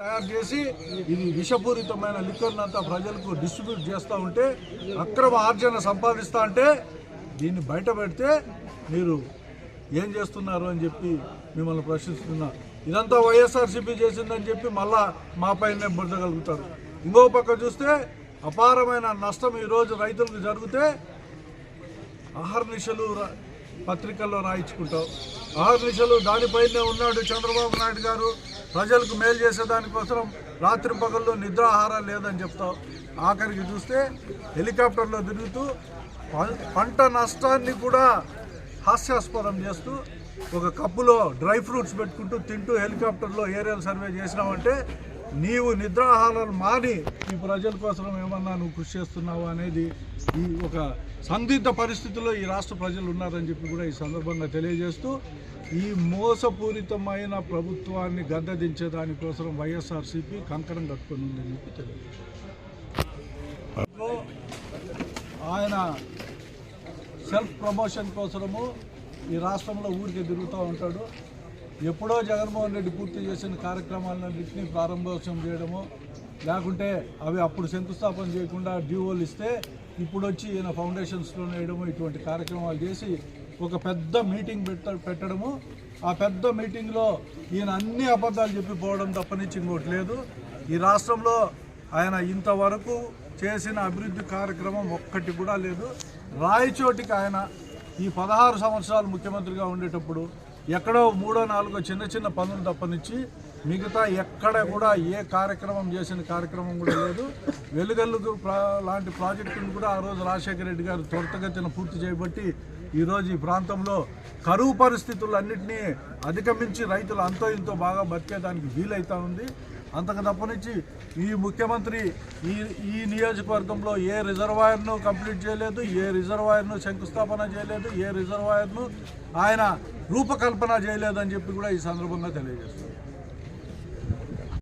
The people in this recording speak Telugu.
తయారు చేసి ఇది విషపూరితమైన లిక్కర్ని అంతా ప్రజలకు డిస్ట్రిబ్యూట్ చేస్తూ ఉంటే అక్రమ ఆర్జన సంపాదిస్తూ అంటే దీన్ని బయట పెడితే మీరు ఏం చేస్తున్నారు అని చెప్పి మిమ్మల్ని ప్రశ్నిస్తున్నా. ఇదంతా వైఎస్ఆర్సీపీ చేసిందని చెప్పి మళ్ళా మా పైన బుద్ధగలుగుతారు ఇంకో పక్క చూస్తే అపారమైన నష్టం ఈరోజు రైతులకు జరిగితే అహర్నిశలు పత్రికల్లో రాయించుకుంటాం. అహర్నిశలు దానిపైనే ఉన్నాడు చంద్రబాబు నాయుడు గారు. ప్రజలకు మేలు చేసేదానికోసం రాత్రి పగల్లో నిద్రాహారం లేదని చెప్తాం. ఆఖరికి చూస్తే హెలికాప్టర్లో తిరుగుతూ పంట నష్టాన్ని కూడా హాస్యాస్పదం చేస్తూ ఒక కప్పులో డ్రై ఫ్రూట్స్ పెట్టుకుంటూ తింటూ హెలికాప్టర్లో ఏరియల్ సర్వే చేసినామంటే నీవు నిద్రాహారాలు మాని ఈ ప్రజల కోసం ఏమన్నా నువ్వు కృషి చేస్తున్నావు అనేది ఈ ఒక సందిగ్ధ పరిస్థితుల్లో ఈ రాష్ట్ర ప్రజలు ఉన్నారని చెప్పి కూడా ఈ సందర్భంగా తెలియజేస్తూ ఈ మోసపూరితమైన ప్రభుత్వాన్ని గద్దదించేదానికోసం వైఎస్ఆర్సీపీ కంకణం కట్టుకుని ఉందని చెప్పి తెలియజేస్తారు ఆయన సెల్ఫ్ ప్రమోషన్ కోసము ఈ రాష్ట్రంలో ఊరికి తిరుగుతూ ఉంటాడు. ఎప్పుడో జగన్మోహన్ రెడ్డి పూర్తి చేసిన కార్యక్రమాలన్నింటినీ ప్రారంభోత్సవం చేయడము లేకుంటే అవి అప్పుడు శంకుస్థాపన చేయకుండా డ్యూవోలు ఇస్తే ఇప్పుడు వచ్చి ఈయన ఫౌండేషన్స్లో వేయడము ఇటువంటి కార్యక్రమాలు చేసి ఒక పెద్ద మీటింగ్ పెట్ట పెట్టడము. ఆ పెద్ద మీటింగ్లో ఈయన అన్ని అబద్ధాలు చెప్పిపోవడం తప్పనిచ్చి ఇంకోటి లేదు. ఈ రాష్ట్రంలో ఆయన ఇంతవరకు చేసిన అభివృద్ధి కార్యక్రమం ఒక్కటి కూడా లేదు. రాయచోటికి ఆయన ఈ పదహారు సంవత్సరాలు ముఖ్యమంత్రిగా ఉండేటప్పుడు ఎక్కడో మూడో నాలుగో చిన్న చిన్న పనులు తప్పనిచ్చి మిగతా ఎక్కడ కూడా ఏ కార్యక్రమం చేసిన కార్యక్రమం కూడా లేదు. వెలుగల్లు లాంటి ప్రాజెక్టును కూడా ఆ రోజు రాజశేఖర రెడ్డి గారు త్వరితగతిన పూర్తి చేయబట్టి ఈరోజు ఈ ప్రాంతంలో కరువు పరిస్థితులన్నింటినీ అధిగమించి రైతులు అంతో ఇంతో బాగా బతికేదానికి వీలైతా ఉంది. అంతకు తప్పనిచ్చి ఈ ముఖ్యమంత్రి ఈ ఈ నియోజకవర్గంలో ఏ రిజర్వాయర్ను కంప్లీట్ చేయలేదు ఏ రిజర్వాయర్ను శంకుస్థాపన చేయలేదు ఏ రిజర్వాయర్ను ఆయన రూపకల్పన చేయలేదని చెప్పి కూడా ఈ సందర్భంగా తెలియజేస్తున్నారు.